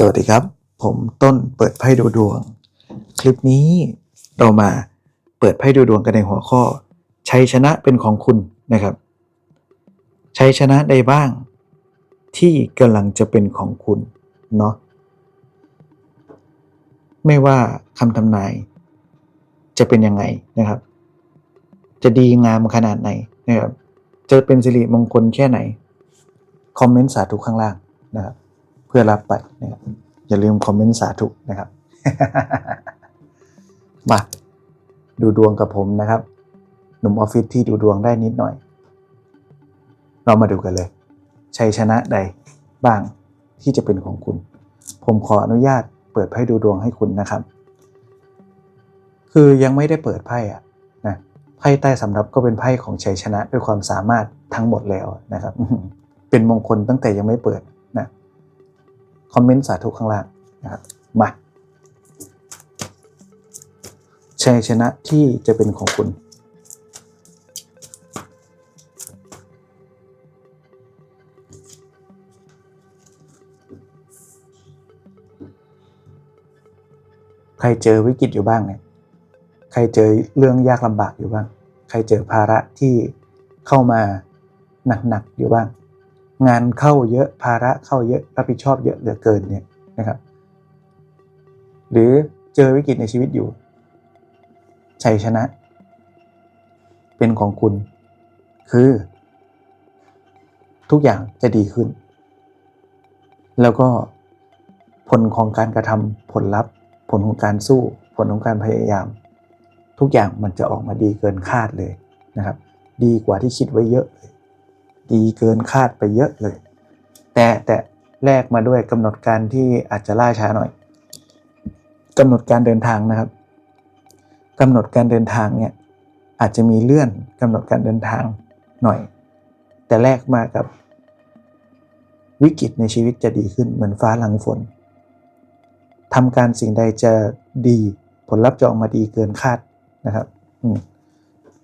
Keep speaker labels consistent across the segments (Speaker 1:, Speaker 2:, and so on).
Speaker 1: สวัสดีครับ ผมต้นเปิดไพ่ดูดวง คลิปนี้เรามาเปิดไพ่ดูดวงกันในหัวข้อ ชัยชนะเป็นของคุณนะครับ ชัยชนะใดบ้าง ที่กำลังจะเป็นของคุณเนาะไม่ว่าคำทำนาย จะเป็นยังไงนะครับ จะดีงามขนาดไหนนะครับจะเป็นสิริมงคลแค่ไหน คอมเมนต์สาธุข้างล่างนะครับ เพื่อรับไปนะครับอย่าลืมคอมเมนต์สาธุนะครับ มาดูดวงกับผมนะครับ หนุ่มออฟฟิศที่ดูดวงได้นิดหน่อย เรามาดูกันเลย ชัยชนะใดบ้างที่จะเป็นของคุณ ผมขออนุญาตเปิดไพ่ดูดวงให้คุณนะครับ คือยังไม่ได้เปิดไพ่อะนะไพ่ใต้สำรับก็เป็นไพ่ของชัยชนะด้วยความสามารถทั้งหมดแล้วนะครับ เป็นมงคลตั้งแต่ยังไม่เปิด คอมเมนต์สาธุข้างล่างนะครับมาชัยชนะที่จะเป็นของคุณ ใครเจอวิกฤตอยู่บ้างเนี่ย ใครเจอเรื่องยากลำบากอยู่บ้าง ใครเจอภาระที่เข้ามาหนักๆอยู่บ้าง งานเข้าเยอะภาระเข้าเยอะรับผิดชอบเยอะเหลือเกินเนี่ยนะครับหรือเจอวิกฤตในชีวิตอยู่ ชัยชนะ เป็นของคุณ คือ ทุกอย่างจะดีขึ้น แล้วก็ผลของการกระทำผลลัพธ์ ผลของการสู้ ผลของการพยายาม ทุกอย่างมันจะออกมาดีเกินคาดเลยนะครับ ดีกว่าที่คิดไว้เยอะเลย ดีเกินคาดไปเยอะเลย แต่แต่แลกมาด้วยกำหนดการที่อาจจะล่าช้าหน่อยกำหนดการเดินทางนะครับกำหนดการเดินทางเนี่ยอาจจะมีเลื่อนกำหนดการเดินทางหน่อย แต่แลกมากับ วิกฤตในชีวิตจะดีขึ้นเหมือนฟ้าหลังฝนทำการสิ่งใดจะดีผลลัพธ์จะออกมาดีเกินคาดนะครับ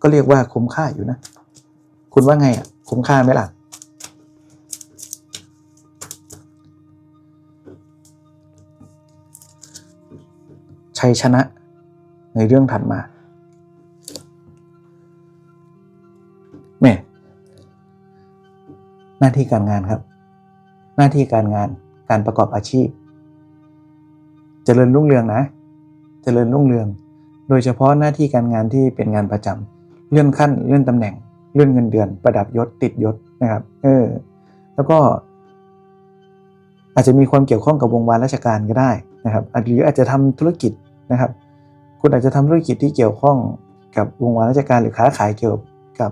Speaker 1: ก็เรียกว่าคุ้มค่าอยู่นะ คุณว่าไงอะคุ้มค่าไหมล่ะ ชัยชนะในเรื่องถัดมาแม่หน้าที่การงานครับ หน้าที่การงานการประกอบอาชีพเจริญรุ่งเรืองนะเจริญรุ่งเรือง โดยเฉพาะหน้าที่การงานที่เป็นงานประจำเลื่อนขั้นเลื่อนตำแหน่ง เลื่อนเงินเดือนประดับยศติดยศนะครับ เออ แล้วก็อาจจะมีความเกี่ยวข้องกับวงวานราชการก็ได้นะครับหรืออาจจะทำธุรกิจนะครับ คุณอาจจะทำธุรกิจที่เกี่ยวข้องกับวงวานราชการหรือค้าขายเกี่ยวกับ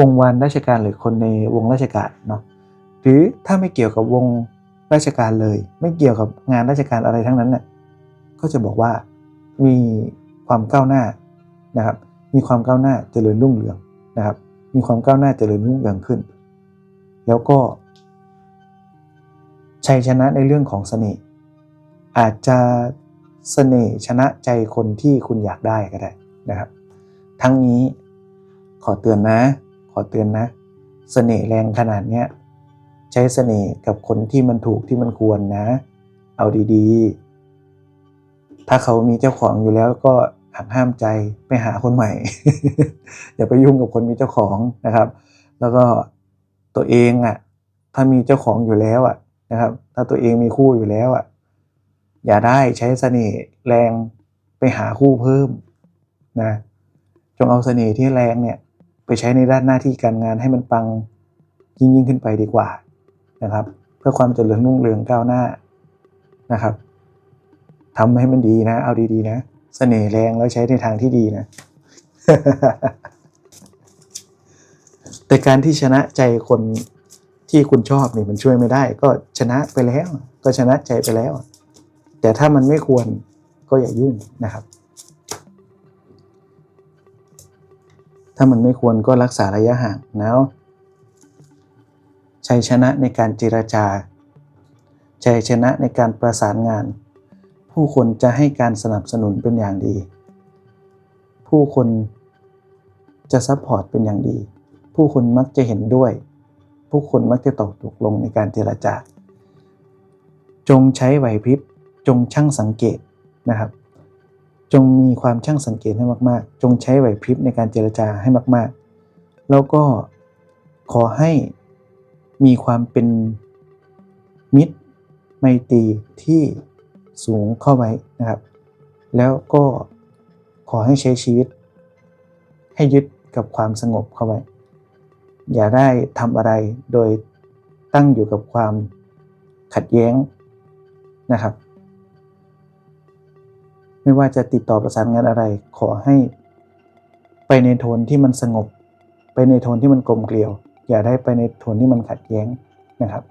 Speaker 1: วงวานราชการหรือคนในวงราชการเนาะหรือถ้าไม่เกี่ยวกับวงราชการเลย ไม่เกี่ยวกับงานราชการอะไรทั้งนั้นเนี่ยก็จะบอกว่ามีความก้าวหน้านะครับ มีความก้าวหน้าเจริญรุ่งเรือง นะครับ มีความก้าวหน้าเจริญรุ่งเรืองขึ้น แล้วก็ ชัยชนะในเรื่องของเสน่ห์อาจจะเสน่ห์ชนะใจคนที่คุณอยากได้ก็ได้นะครับ ทั้งนี้ขอเตือนนะ ขอเตือนนะ เสน่ห์แรงขนาดเนี้ยใช้เสน่ห์กับคนที่มันถูกที่มันควรนะ เอาดีๆ ถ้าเขามีเจ้าของอยู่แล้วก็ หักห้ามใจไปหาคนใหม่ อย่าไปยุ่งกับคนมีเจ้าของนะครับ แล้วก็ตัวเองอะถ้ามีเจ้าของอยู่แล้วอะนะครับ ถ้าตัวเองมีคู่อยู่แล้วอะอย่าได้ใช้เสน่ห์แรงไปหาคู่เพิ่มนะจงเอาเสน่ห์ที่แรงเนี่ยไปใช้ในด้านหน้าที่การงานให้มันปังยิ่งยิ่งขึ้นไปดีกว่านะครับ เพื่อความเจริญรุ่งเรืองก้าวหน้านะครับทำให้มันดีนะ เอาดีๆนะ เสน่ห์แรงแล้วใช้ในทางที่ดีนะ แต่การที่ชนะใจคนที่คุณชอบนี่มันช่วยไม่ได้ ก็ชนะไปแล้ว ก็ชนะใจไปแล้ว แต่ถ้ามันไม่ควรก็อย่ายุ่งนะครับ ถ้ามันไม่ควรก็รักษาระยะห่างนะชัยชนะในการเจรจาชัยชนะในการประสานงาน ผู้คนจะให้การสนับสนุนเป็นอย่างดี ผู้คนจะซัพพอร์ตเป็นอย่างดี ผู้คนมักจะเห็นด้วย ผู้คนมักจะตกตกลงในการเจรจา จงใช้ไหวพริบ จงช่างสังเกตนะครับ จงมีความช่างสังเกตให้มากๆ จงใช้ไหวพริบในการเจรจาให้มาก ๆ แล้วก็ขอให้มีความเป็นมิตรไมตรีที่ สูงเข้าไว้นะครับ แล้วก็ขอให้ใช้ชีวิต ให้ยึดกับความสงบเข้าไว้ อย่าได้ทำอะไรโดยตั้งอยู่กับความขัดแย้งนะครับ ไม่ว่าจะติดต่อประสานงานอะไร ขอให้ไปในโทนที่มันสงบ ไปในโทนที่มันกลมเกลียว อย่าได้ไปในโทนที่มันขัดแย้งนะครับ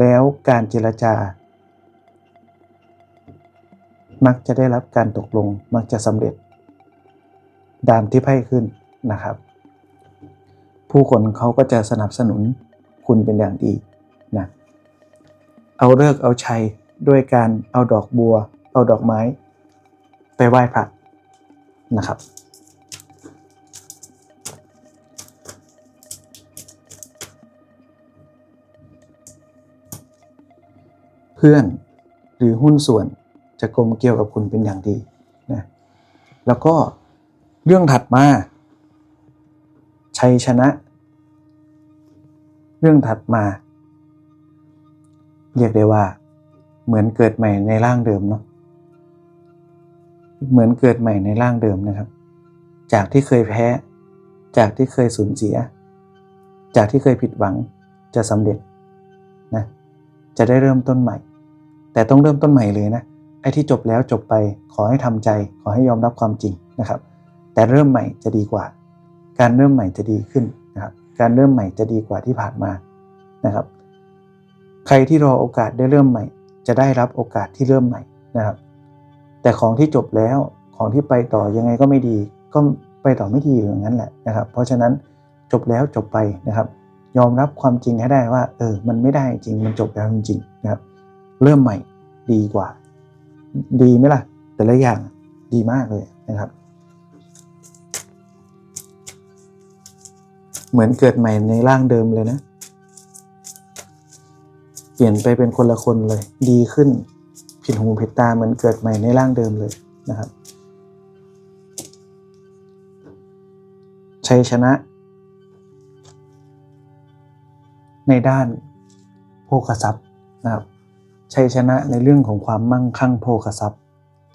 Speaker 1: แล้วการเจรจา มักจะได้รับการตกลงมักจะสำเร็จ ดามที่ไพ่ขึ้นนะครับ ผู้คนเขาก็จะสนับสนุนคุณเป็นอย่างดีนะเอาเลิกเอาชัยด้วยการเอาดอกบัว เอาดอกไม้ ไปไหว้พระนะครับ เพื่อนหรือหุ้นส่วนจะกลมเกลียวกับคุณเป็นอย่างดีนะแล้วก็เรื่องถัดมาชัยชนะ เรื่องถัดมา เรียกได้ว่า เหมือนเกิดใหม่ในร่างเดิมเนาะเหมือนเกิดใหม่ในร่างเดิมนะครับ จากที่เคยแพ้ จากที่เคยสูญเสีย จากที่เคยผิดหวังจะสำเร็จนะจะได้เริ่มต้นใหม่ แต่ต้องเริ่มต้นใหม่เลยนะไอ้ที่จบแล้วจบไปขอให้ทำใจ ขอให้ยอมรับความจริงนะครับ แต่เริ่มใหม่จะดีกว่า การเริ่มใหม่จะดีขึ้นนะครับ การเริ่มใหม่จะดีกว่าที่ผ่านมานะครับ ใครที่รอโอกาสได้เริ่มใหม่ จะได้รับโอกาสที่เริ่มใหม่นะครับ แต่ของที่จบแล้วของที่ไปต่อยังไงก็ไม่ดี ก็ไปต่อไม่ดีอย่างนั้นแหละนะครับ เพราะฉะนั้นจบแล้วจบไปนะครับ ยอมรับความจริงให้ได้ว่า เออ มันไม่ได้จริงมันจบแล้วจริงรับ เริ่มใหม่ดีกว่า ดีไหมล่ะ แต่ละอย่างดีมากเลยนะครับ เหมือนเกิดใหม่ในร่างเดิมเลยนะ เปลี่ยนไปเป็นคนละคนเลย ดีขึ้น ผิดหูผิดตาเหมือนเกิดใหม่ในร่างเดิมเลยนะครับชัยชนะ ในด้านโภคทรัพย์นะครับ ชัยชนะในเรื่องของความมั่งคั่งโภคทรัพย์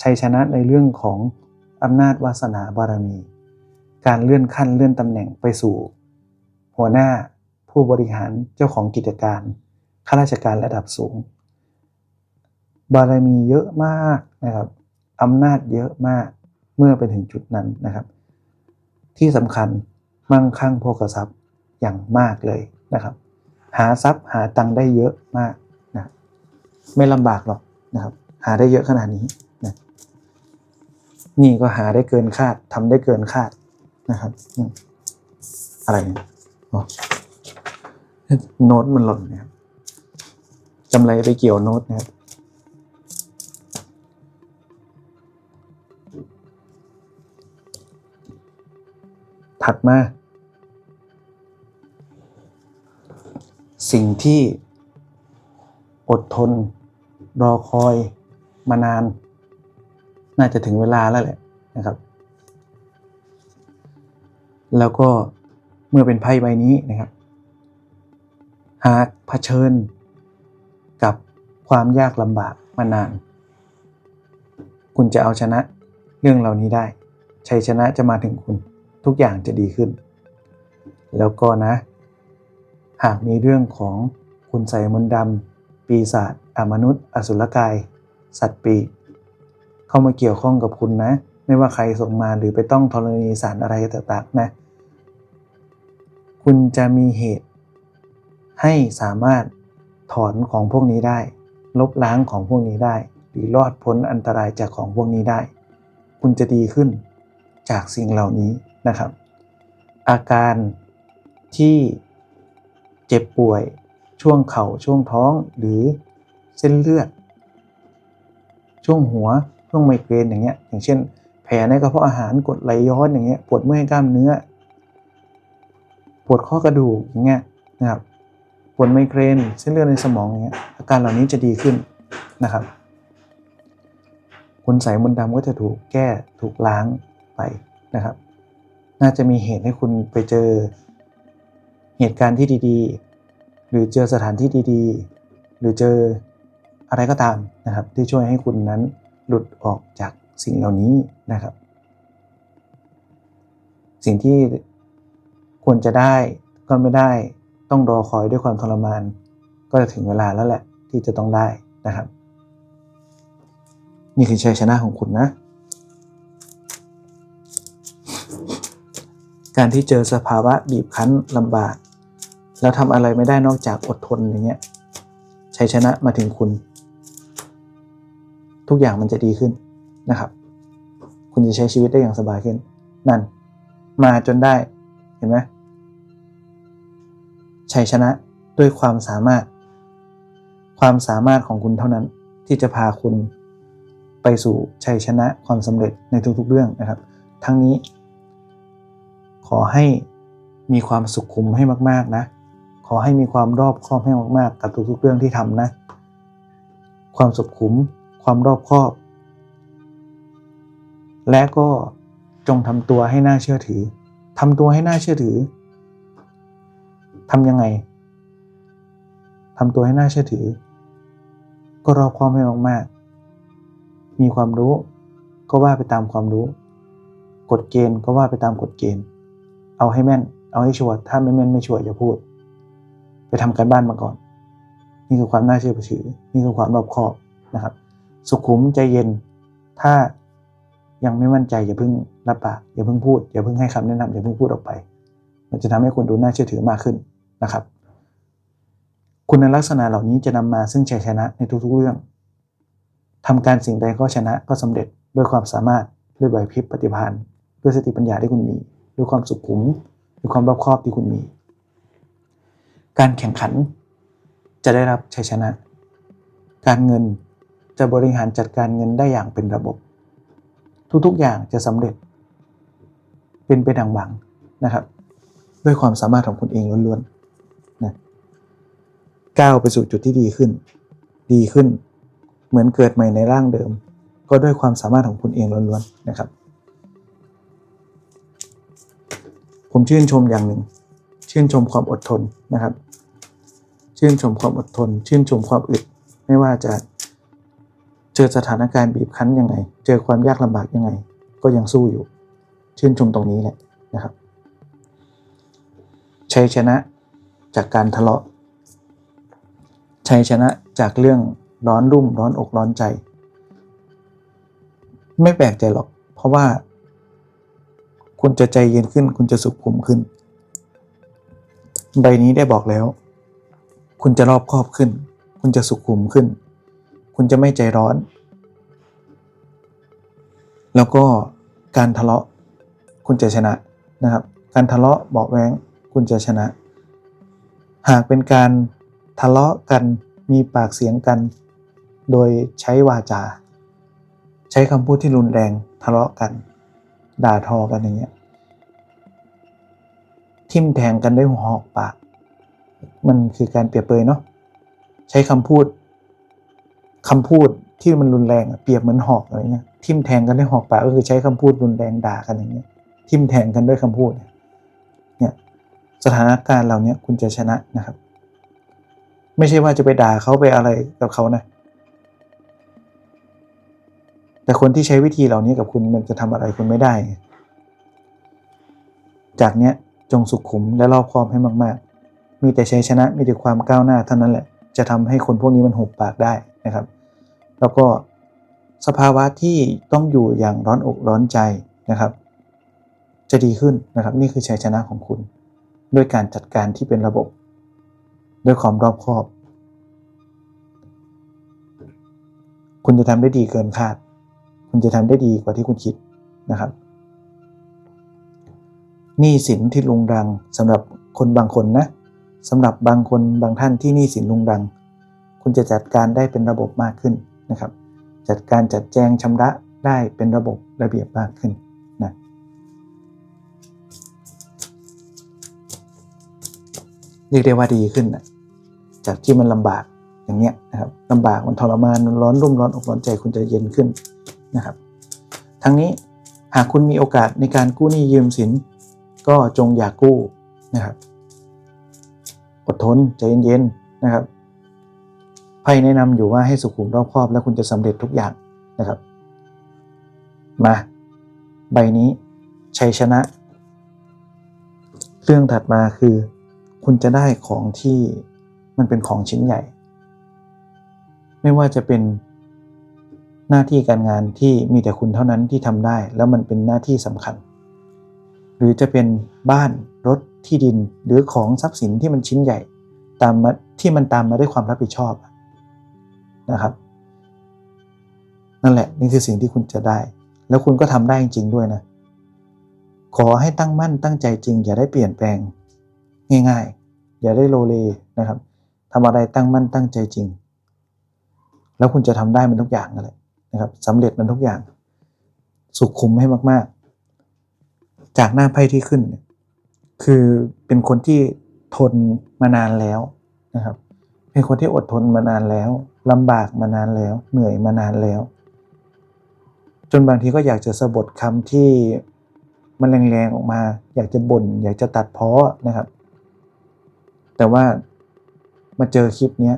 Speaker 1: ชัยชนะในเรื่องของอำนาจวาสนาบารมี การเลื่อนขั้นเลื่อนตำแหน่งไปสู่ หัวหน้าผู้บริหารเจ้าของกิจการข้าราชการระดับสูง บารมีเยอะมากนะครับอำนาจเยอะมากเมื่อไปถึงจุดนั้นนะครับ ที่สำคัญมั่งคั่งโภคทรัพย์อย่างมากเลยนะครับ หาทรัพย์หาตังค์ได้เยอะมาก ไม่ลำบากหรอกนะครับ หาได้เยอะขนาดนี้นะนี่ก็หาได้เกินคาดทำได้เกินคาดนะครับ อะไรเนี่ยอ๋อโน้ตมันหล่นนะครับจำไรไปเกี่ยวโน้ตนะครับถัดมา สิ่งที่ อดทน รอคอยมานาน น่าจะถึงเวลาแล้วแหละนะครับ แล้วก็เมื่อเป็นไพ่ใบนี้นะครับ หากเผชิญกับความยากลำบากมานาน คุณจะเอาชนะเรื่องเหล่านี้ได้ ชัยชนะจะมาถึงคุณทุกอย่างจะดีขึ้น แล้วก็นะ หากมีเรื่องของคุณใส่มนต์ดำ ปีศาจอมนุษย์ อสุรกาย สัตว์ปีกเข้ามาเกี่ยวข้องกับคุณนะ ไม่ว่าใครส่งมาหรือไปต้องธรณีสารอะไรต่างๆนะ คุณจะมีเหตุ ให้สามารถถอนของพวกนี้ได้ ลบล้างของพวกนี้ได้ หรือรอดพ้นอันตรายจากของพวกนี้ได้ คุณจะดีขึ้นจากสิ่งเหล่านี้นะครับ อาการที่เจ็บป่วย ช่วงเข่าช่วงท้องหรือเส้นเลือด ช่วงหัวช่วงไมเกรนอย่างเงี้ยอย่างเช่น แผลในกระเพาะอาหารกดไหลย้อนอย่างเงี้ยปวดเมื่อยกล้ามเนื้อ ปวดข้อกระดูกอย่างเงี้ยนะครับปวดไมเกรนเส้นเลือดในสมองอย่างเงี้ยอาการเหล่านี้จะดีขึ้นนะครับคุณใส่มนต์ดำก็จะถูกแก้ถูกล้างไปนะครับ น่าจะมีเหตุให้คุณไปเจอเหตุการณ์ที่ดี หรือเจอสถานที่ดีๆ หรือเจออะไรก็ตามนะครับ ที่ช่วยให้คุณนั้นหลุดออกจากสิ่งเหล่านี้นะครับ สิ่งที่ควรจะได้ก็ไม่ได้ต้องรอคอยด้วยความทรมาน ก็จะถึงเวลาแล้วแหละที่จะต้องได้นะครับ นี่คือชัยชนะของคุณนะ การที่เจอสภาวะบีบคั้นลำบาก แล้วทำอะไรไม่ได้นอกจากอดทนอย่างเงี้ยชัยชนะมาถึงคุณ ทุกอย่างมันจะดีขึ้นนะครับ คุณจะใช้ชีวิตได้อย่างสบายขึ้น นั่น มาจนได้เห็นไหมชัยชนะด้วยความสามารถ ความสามารถของคุณเท่านั้นที่จะพาคุณไปสู่ชัยชนะความสำเร็จในทุกๆเรื่องนะครับ ทั้งนี้ ขอให้มีความสุขุมให้มาก ๆ นะ อให้มีความรอบคอบให้มากๆ กับทุกๆเรื่องที่ทำนะ ความสุขุม ความรอบคอบ และก็จงทำตัวให้น่าเชื่อถือทำตัวให้น่าเชื่อถือทำยังไงทำตัวให้น่าเชื่อถือ ก็รอบคอบให้มากๆ มีความรู้ ก็ว่าไปตามความรู้ กฎเกณฑ์ก็ว่าไปตามกฎเกณฑ์ เอาให้แม่น เอาให้ชัวร์ ถ้าไม่แม่นไม่ชัวร์อย่าพูด ทำการบ้านมาก่อน นี่คือความน่าเชื่อถือ นี่คือความรอบคอบนะครับ สุขุมใจเย็น ถ้ายังไม่มั่นใจอย่าเพิ่งรับปากอย่าเพิ่งพูดอย่าเพิ่งให้คำแนะนำอย่าเพิ่งพูดออกไป มันจะทำให้คุณดูน่าเชื่อถือมากขึ้นนะครับ คุณลักษณะเหล่านี้จะนำมาซึ่งชัยชนะในทุกๆเรื่องทำการสิ่งใดก็ชนะก็สำเร็จด้วยความสามารถด้วยไหวพริบปฏิภาณด้วยสติปัญญาที่คุณมี ด้วยความสุขุมด้วยความรอบคอบที่คุณมี การแข่งขัน จะได้รับชัยชนะ การเงินจะบริหารจัดการเงินได้อย่างเป็นระบบ ทุกๆอย่างจะสำเร็จ เป็นไปดังหวังนะครับ ด้วยความสามารถของคุณเองล้วนๆนะก้าวไปสู่จุดที่ดีขึ้น ดีขึ้น เหมือนเกิดใหม่ในร่างเดิม ก็ด้วยความสามารถของคุณเองล้วนๆนะครับ ผมชื่นชมอย่างหนึ่ง ชื่นชมความอดทนนะครับ ชื่นชมความอดทน ชื่นชมความอึด ไม่ว่าจะเจอสถานการณ์บีบคั้นยังไง เจอความยากลำบากยังไง ก็ยังสู้อยู่ ชื่นชมตรงนี้แหละนะครับชัยชนะจากการทะเลาะชัยชนะจากเรื่องร้อนรุ่มร้อนอกร้อนใจ ไม่แปลกใจหรอก เพราะว่า คุณจะใจเย็นขึ้น คุณจะสุขุมขึ้น ใบนี้ได้บอกแล้ว คุณจะรอบคอบขึ้น คุณจะสุขุมขึ้น คุณจะไม่ใจร้อน แล้วก็การทะเลาะ คุณจะชนะนะครับ การทะเลาะเบาแวงคุณจะชนะ หากเป็นการทะเลาะกันมีปากเสียงกัน โดยใช้วาจา ใช้คำพูดที่รุนแรงทะเลาะกัน ด่าทอกันอย่างเงี้ย ทิ่มแทงกันด้วยหัวหอกปาก มันคือการเปรียบเปยเนาะใช้คำพูดคำพูดที่มันรุนแรงเปรียบเหมือนหอกอะไรเงี้ยทิ่มแทงกันด้วยหอกปากก็คือใช้คำพูดรุนแรงด่ากันอย่างเงี้ย ทิ่มแทงกันด้วยคำพูด เนี่ยสถานการณ์เหล่านี้คุณจะชนะนะครับ ไม่ใช่ว่าจะไปด่าเขาไปอะไรกับเขานะ แต่คนที่ใช้วิธีเหล่านี้กับคุณมันจะทำอะไรคุณไม่ได้ จากเนี้ย จงสุขุมและรอบคอบให้มากๆ มีแต่ชัยชนะมีแต่ความก้าวหน้าเท่านั้นแหละ จะทำให้คนพวกนี้มันหุบปากได้นะครับ แล้วก็สภาวะที่ต้องอยู่อย่างร้อนอกร้อนใจนะครับ จะดีขึ้นนะครับ นี่คือชัยชนะของคุณ ด้วยการจัดการที่เป็นระบบ ด้วยความรอบคอบ คุณจะทำได้ดีเกินคาด คุณจะทำได้ดีกว่าที่คุณคิดนะครับ หนี้สินที่ลุงรังสำหรับคนบางคนนะสำหรับบางคนบางท่านที่หนี้สินลุงรัง คุณจะจัดการได้เป็นระบบมากขึ้นนะครับ จัดการจัดแจงชำระได้เป็นระบบระเบียบมากขึ้นนะเรียกได้ว่าดีขึ้นนะจากที่มันลำบากอย่างเนี้ยนะครับลำบากมันทรมานมันร้อนรุ่มร้อนอกร้อนใจคุณจะเย็นขึ้นนะครับ ทั้งนี้หากคุณมีโอกาสในการกู้หนี้ยืมสิน ก็จงอย่ากกู้นะครับ อดทนใจเย็นๆนะครับไพ่แนะนำอยู่ว่าให้สุขุมรอบคอบ แล้วคุณจะสำเร็จทุกอย่างนะครับ มา ใบนี้ชัยชนะ เรื่องถัดมาคือ คุณจะได้ของที่มันเป็นของชิ้นใหญ่ ไม่ว่าจะเป็นหน้าที่การงานที่มีแต่คุณเท่านั้นที่ทำได้ แล้วมันเป็นหน้าที่สำคัญ รือจะเป็นบ้านรถที่ดินหรือของทรัพย์สินที่มันชิ้นใหญ่ตามมาที่มันตามมาด้วยความรับผิดชอบนะครับ นั่นแหละนี่คือสิ่งที่คุณจะได้ แล้วคุณก็ทำได้จริงๆด้วยนะ ขอให้ตั้งมั่นตั้งใจจริง อย่าได้เปลี่ยนแปลงง่ายๆ อย่าได้โลเลนะครับทำอะไรตั้งมั่นตั้งใจจริง แล้วคุณจะทำได้มันทุกอย่างนั่นแหละนะครับสำเร็จมันทุกอย่าง สุขคุมให้มากๆ จากหน้าไพ่ที่ขึ้น คือเป็นคนที่ทนมานานแล้วนะครับ เป็นคนที่อดทนมานานแล้วลำบากมานานแล้ว เหนื่อยมานานแล้ว จนบางทีก็อยากจะสะบดคำที่มันแรงๆออกมา อยากจะบน่น อยากจะตัดเพ้อนะครับ แต่ว่ามาเจอคลิปเนี้ย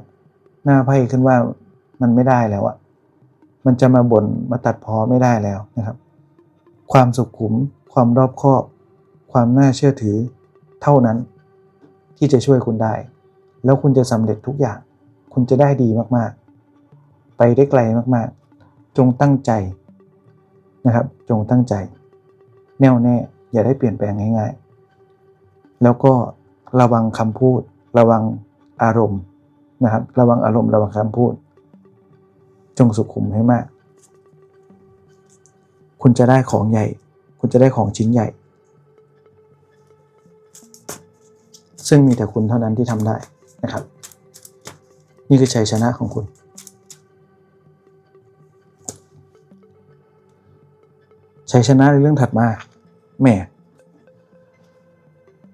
Speaker 1: หน้าไพ่ขึ้นว่ามันไม่ได้แล้วอะมันจะมาบน่นมาตัดเพ้อไม่ได้แล้วนะครับ ความสุขุม ความรอบคอบ ความน่าเชื่อถือ เท่านั้น ที่จะช่วยคุณได้ แล้วคุณจะสำเร็จทุกอย่าง คุณจะได้ดีมากๆ ไปได้ไกลมากๆ จงตั้งใจนะครับ จงตั้งใจ แน่วแน่อย่าได้เปลี่ยนแปลงง่าย ๆ แล้วก็ระวังคำพูด ระวังอารมณ์นะครับ ระวังอารมณ์ระวังคำพูด จงสุขุมให้มาก คุณจะได้ของใหญ่ คุณจะได้ของชิ้นใหญ่ ซึ่งมีแต่คุณเท่านั้นที่ทำได้นะครับ นี่คือชัยชนะของคุณชัยชนะในเรื่องถัดมาแหม่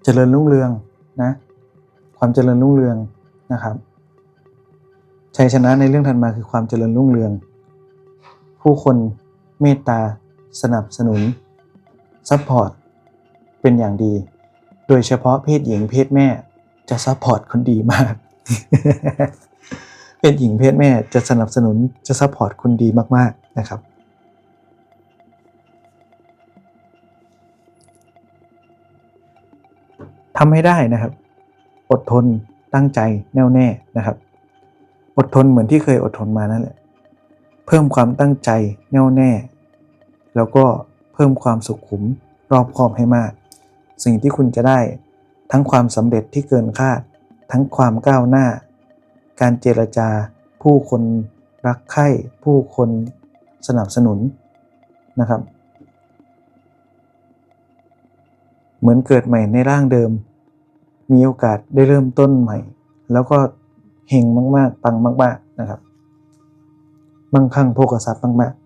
Speaker 1: เจริญรุ่งเรืองนะ ความเจริญรุ่งเรืองนะครับชัยชนะในเรื่องถัดมาคือความเจริญรุ่งเรือง ผู้คนเมตตาสนับสนุน ซัพพอร์ตเป็นอย่างดี โดยเฉพาะเพศหญิงเพศแม่จะซัพพอร์ตคนดีมาก เพศหญิงเพศแม่จะสนับสนุนจะซัพพอร์ตคุณดีมาก ๆนะครับ ทำให้ได้นะครับ อดทนตั้งใจแน่วแน่นะครับ อดทนเหมือนที่เคยอดทนมานั่นแหละ เพิ่มความตั้งใจแน่วแน่ แล้วก็ พิ่มความสุขุมรอบคอบให้มาก สิ่งที่คุณจะได้ ทั้งความสำเร็จที่เกินคาด ทั้งความก้าวหน้า การเจรจา ผู้คนรักใคร่ผู้คนสนับสนุนนะครับ เหมือนเกิดใหม่ในร่างเดิม มีโอกาสได้เริ่มต้นใหม่ แล้วก็เฮงมาก ๆ ปังมาก ๆนะครับ มั่งคั่งโภคทรัพย์มาก ๆ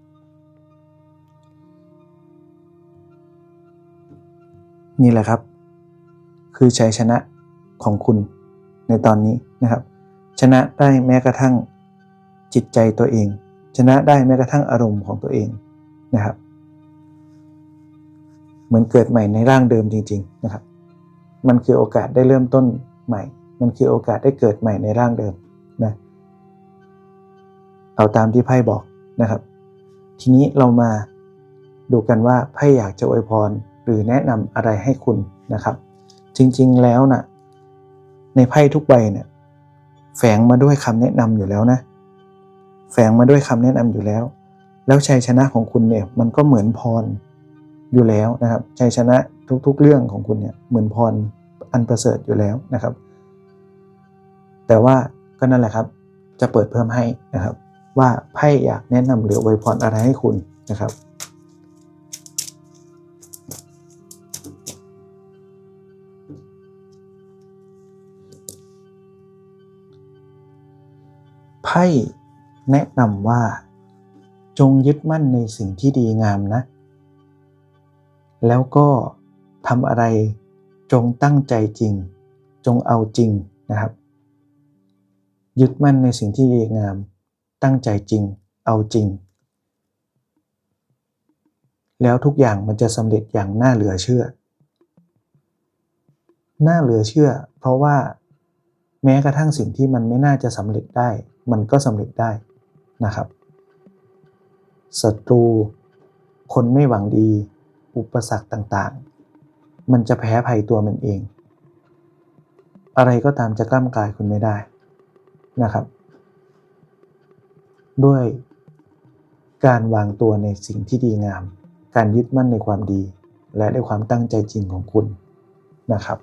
Speaker 1: นี่แหละครับ คือชัยชนะของคุณในตอนนี้นะครับ ชนะได้แม้กระทั่งจิตใจตัวเอง ชนะได้แม้กระทั่งอารมณ์ของตัวเองนะครับ เหมือนเกิดใหม่ในร่างเดิมจริง ๆนะครับ มันคือโอกาสได้เริ่มต้นใหม่ มันคือโอกาสได้เกิดใหม่ในร่างเดิมนะเอาตามที่ไพ่บอกนะครับ ทีนี้เรามาดูกันว่าไพ่อยากจะอวยพร หรือแนะนำอะไรให้คุณนะครับ จริงๆแล้วนะ่ะในไพ่ทุกใบเนี่ยแฝงมาด้วยคำแนะนำอยู่แล้วนะ แฝงมาด้วยคำแนะนำอยู่แล้ว แล้วชัยชนะของคุณเนี่ยมันก็เหมือนพรอยู่แล้วนะครับชัยชนะทุกๆเรื่องของคุณเนี่ยเหมือนพรอันประเสริฐอยู่แล้วนะครับ แต่ว่าก็นั่นแหละครับจะเปิดเพิ่มให้นะครับ ว่าไพ่อยากแนะนำหรืออวยพรอะไรให้คุณนะครับ ไพ่แนะนำว่า จงยึดมั่นในสิ่งที่ดีงามนะ แล้วก็ทำอะไรจงตั้งใจจริง จงเอาจริงนะครับ ยึดมั่นในสิ่งที่ดีงาม ตั้งใจจริง เอาจริง แล้วทุกอย่างมันจะสำเร็จอย่างน่าเหลือเชื่อ น่าเหลือเชื่อ เพราะว่าแม้กระทั่งสิ่งที่มันไม่น่าจะสำเร็จได้ มันก็สำเร็จได้นะครับศัตรู คนไม่หวังดี อุปสรรคต่างๆ มันจะแพ้ภัยตัวมันเอง อะไรก็ตามจะกล้ำกายคุณไม่ได้นะครับ ด้วยการวางตัวในสิ่งที่ดีงาม การยึดมั่นในความดี และในความตั้งใจจริงของคุณนะครับ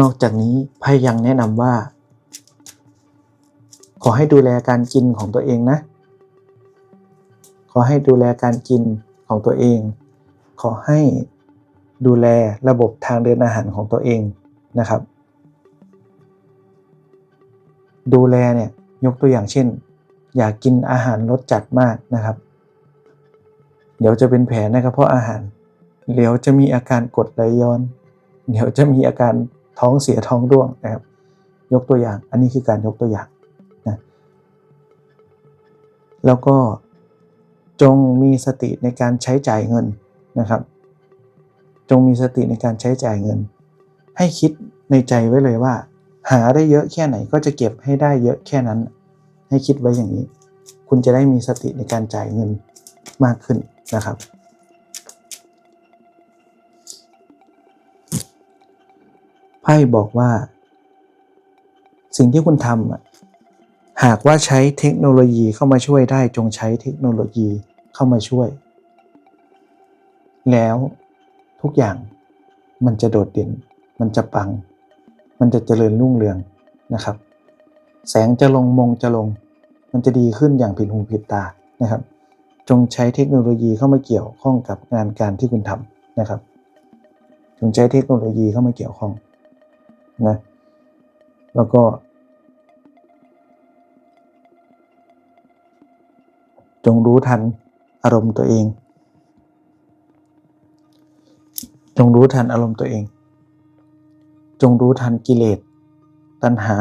Speaker 1: นอกจากนี้ไพ่ยังแนะนำว่า ขอให้ดูแลการกินของตัวเองนะ ขอให้ดูแลการกินของตัวเอง ขอให้ดูแลระบบทางเดินอาหารของตัวเองนะครับ ดูแลเนี่ยยกตัวอย่างเช่น อยากกินอาหารรสจัดมากนะครับ เดี๋ยวจะเป็นแผลในกระเพาะอาหาร เดี๋ยวจะมีอาการกดไหลย้อน เดี๋ยวจะมีอาการ ท้องเสียท้องร่วงนะครับ ยกตัวอย่าง อันนี้คือการยกตัวอย่างนะแล้วก็จงมีสติในการใช้จ่ายเงินนะครับ จงมีสติในการใช้จ่ายเงิน ให้คิดในใจไว้เลยว่า หาได้เยอะแค่ไหนก็จะเก็บให้ได้เยอะแค่นั้น ให้คิดไว้อย่างนี้ คุณจะได้มีสติในการจ่ายเงินมากขึ้นนะครับ ไพ่บอกว่า สิ่งที่คุณทำหากว่าใช้เทคโนโลยีเข้ามาช่วยได้จงใช้เทคโนโลยีเข้ามาช่วย แล้วทุกอย่างมันจะโดดเด่น มันจะปัง มันจะเจริญรุ่งเรืองนะครับ แสงจะลงมงจะลง มันจะดีขึ้นอย่างผิดหูผิดตานะครับ จงใช้เทคโนโลยีเข้ามาเกี่ยวข้องกับงานการที่คุณทำนะครับ จงใช้เทคโนโลยีเข้ามาเกี่ยวข้อง นะแล้วก็ จงรู้ทันอารมณ์ตัวเอง จงรู้ทันอารมณ์ตัวเอง จงรู้ทันกิเลส ตัณหา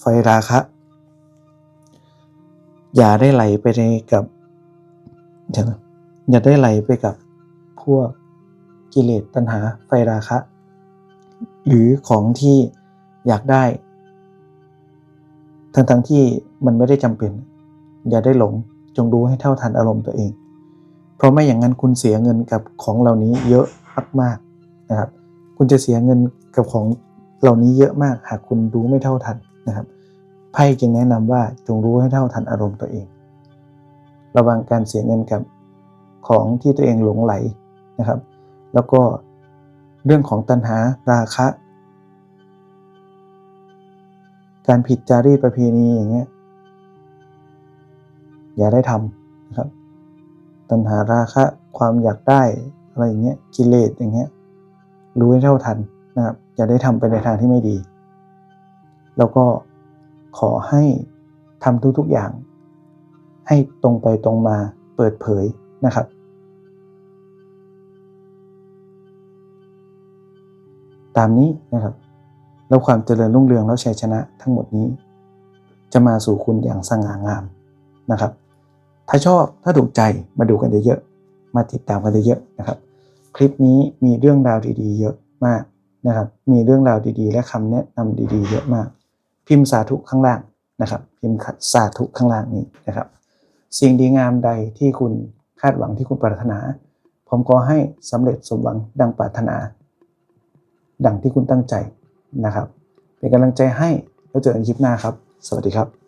Speaker 1: ไฟราคะ อย่าได้ไหลไปในกับอย่าได้ไหลไปกับพวกกิเลสตัณหาไฟราคะ หรือของที่อยากได้ ทั้งๆที่มันไม่ได้จำเป็น อย่าได้หลงจงรู้ให้เท่าทันอารมณ์ตัวเอง เพราะไม่อย่างนั้นคุณเสียเงินกับของเหล่านี้เยอะมากๆนะครับ คุณจะเสียเงินกับของเหล่านี้เยอะมากหากคุณรู้ไม่เท่าทันนะครับไพ่จึงแนะนำว่าจงรู้ให้เท่าทันอารมณ์ตัวเอง ระวังการเสียเงินกับของที่ตัวเองหลงไหลนะครับ แล้วก็ เรื่องของตัณหาราคะ การผิดจารีตประเพณีอย่างเงี้ยอย่าได้ทำนะครับ ตัณหาราคะ ความอยากได้อะไรอย่างเงี้ยกิเลสอย่างเงี้ยรู้ให้เท่าทันนะครับอย่าได้ทำไปในทางที่ไม่ดี แล้วก็ขอให้ทำทุกๆอย่าง ให้ตรงไปตรงมาเปิดเผยนะครับ ตามนี้นะครับแล้วความเจริญรุ่งเรืองแล้วชัยชนะทั้งหมดนี้ จะมาสู่คุณอย่างสง่างามนะครับ ถ้าชอบถ้าถูกใจมาดูกันเยอะๆมาติดตามกันเยอะๆนะครับ คลิปนี้มีเรื่องราวดีๆ เยอะมากนะครับ มีเรื่องราวดีๆ และคำแนะนำดีๆ เยอะมาก พิมพ์สาธุข้างล่างนะครับ พิมพ์สาธุข้างล่างนี้นะครับ สิ่งดีงามใดที่คุณคาดหวังที่คุณปรารถนา ผมขอให้สำเร็จสมหวังดังปรารถนา ดังที่คุณตั้งใจนะครับ เป็นกำลังใจให้แล้วเจอกันคลิปหน้าครับ สวัสดีครับ